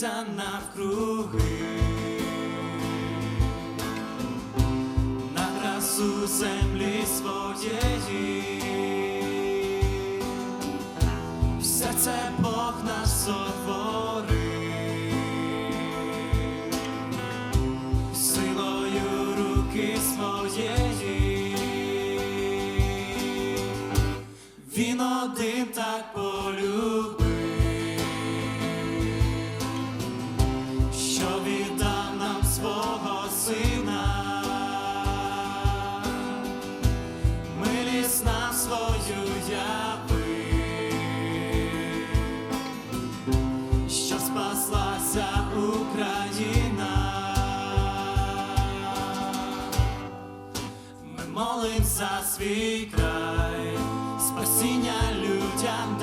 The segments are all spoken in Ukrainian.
дивиться навкруги, на красу землі своєї, все це Бог нас сотворив, силою руки своєї. Він один так полюбив, Україна. Ми молим за свій край, спасіння людям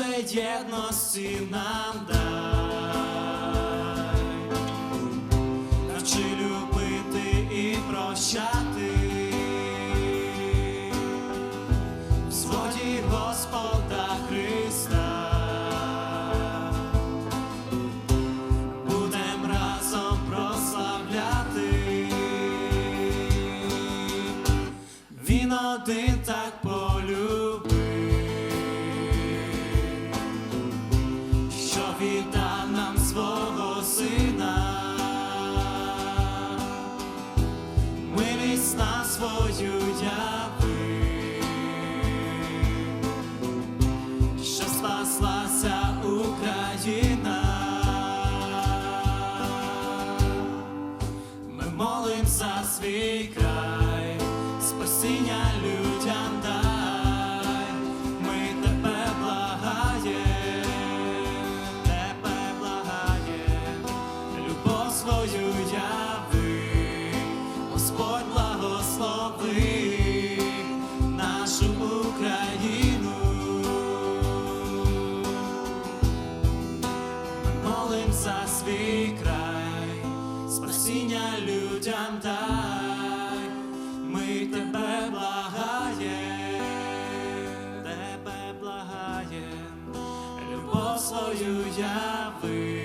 Боже єдності нам дай, навчи любити і прощати, в згоді Господа Христа. Будем разом прославляти, він на свою що спаслася Україна. Ми молим за свій край, спасіння людям спасіння людям дай, ми тебе благаєм, тебе благаєм, любов свою яви,